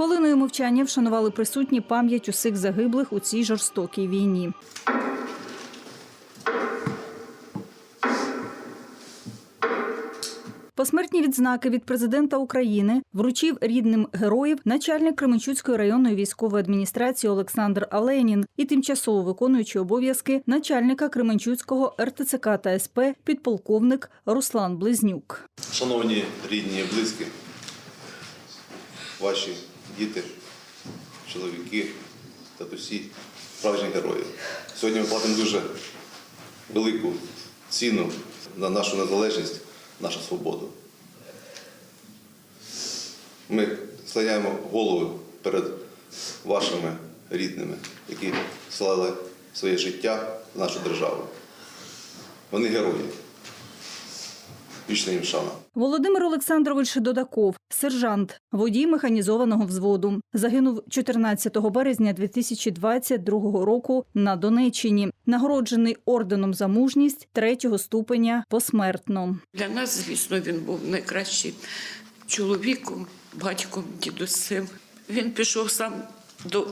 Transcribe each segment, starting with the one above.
Хвилиною мовчання вшанували присутні пам'ять усіх загиблих у цій жорстокій війні. Посмертні відзнаки від президента України вручив рідним героїв начальник Кременчуцької районної військової адміністрації Олександр Аленін і тимчасово виконуючий обов'язки начальника Кременчуцького РТЦК та СП підполковник Руслан Близнюк. Шановні рідні і близькі, ваші діти, чоловіки, татусі, справжні герої. Сьогодні ми платимо дуже велику ціну на нашу незалежність, нашу свободу. Ми склоняємо голову перед вашими рідними, які слали своє життя в нашу державу. Вони герої. Вічна їм шана. Володимир Олександрович Додаков, сержант, водій механізованого взводу, загинув 14 березня 2022 року на Донеччині, нагороджений орденом за мужність третього ступеня посмертно. Для нас, звісно, він був найкращим чоловіком, батьком, дідусем. Він пішов сам до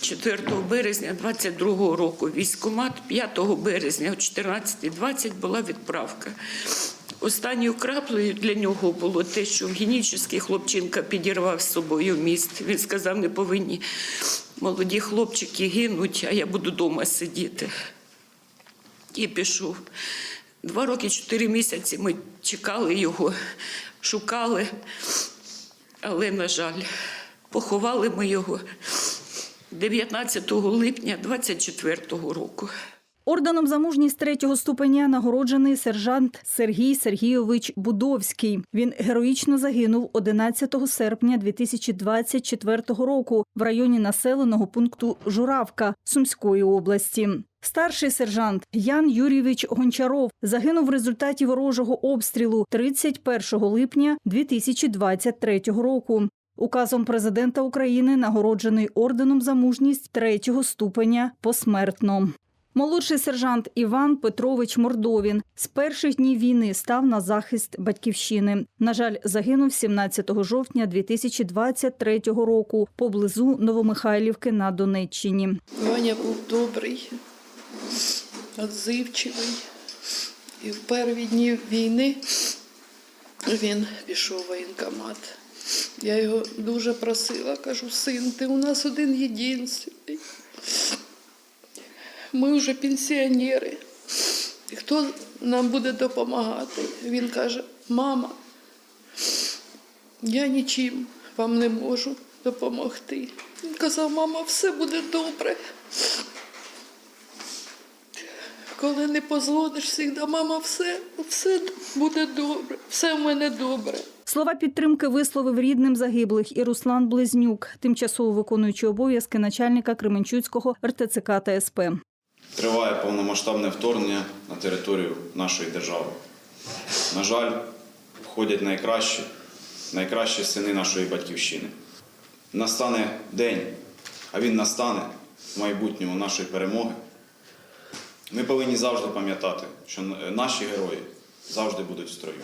4 березня 22 року. Військкомат 5 березня о 14.20 була відправка. Останньою краплею для нього було те, що в Генічеський хлопчинка підірвав з собою міст. Він сказав, не повинні молоді хлопчики гинуть, а я буду вдома сидіти і пішов. Два роки, чотири місяці ми чекали його, шукали, але, на жаль, поховали ми його 19 липня 24-го року. Орденом за мужність третього ступеня нагороджений сержант Сергій Сергійович Будовський. Він героїчно загинув 11 серпня 2024 року в районі населеного пункту Журавка Сумської області. Старший сержант Ян Юрійович Гончаров загинув в результаті ворожого обстрілу 31 липня 2023 року. Указом президента України нагороджений орденом за мужність третього ступеня посмертно. Молодший сержант Іван Петрович Мордовін з перших днів війни став на захист батьківщини. На жаль, загинув 17 жовтня 2023 року поблизу Новомихайлівки на Донеччині. Ваня був добрий, відзивчивий. І в перші дні війни він пішов в воєнкомат. Я його дуже просила, кажу, син, ти у нас один єдинственний. Ми вже пенсіонери. Хто нам буде допомагати? Він каже, мама, я нічим вам не можу допомогти. Він казав, мама, все буде добре. Коли не позвониш завжди, мама, все, все буде добре, все в мене добре. Слова підтримки висловив рідним загиблих і Руслан Близнюк, тимчасово виконуючий обов'язки начальника Кременчуцького РТЦК та СП. Триває повномасштабне вторгнення на територію нашої держави. На жаль, входять найкращі, найкращі сини нашої батьківщини. Настане день, а він настане в майбутньому нашої перемоги. Ми повинні завжди пам'ятати, що наші герої завжди будуть в строю.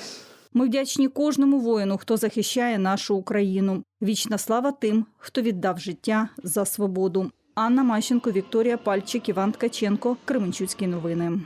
Ми вдячні кожному воїну, хто захищає нашу Україну. Вічна слава тим, хто віддав життя за свободу. Анна Мащенко, Вікторія Пальчик, Іван Ткаченко, Кременчуцькі новини.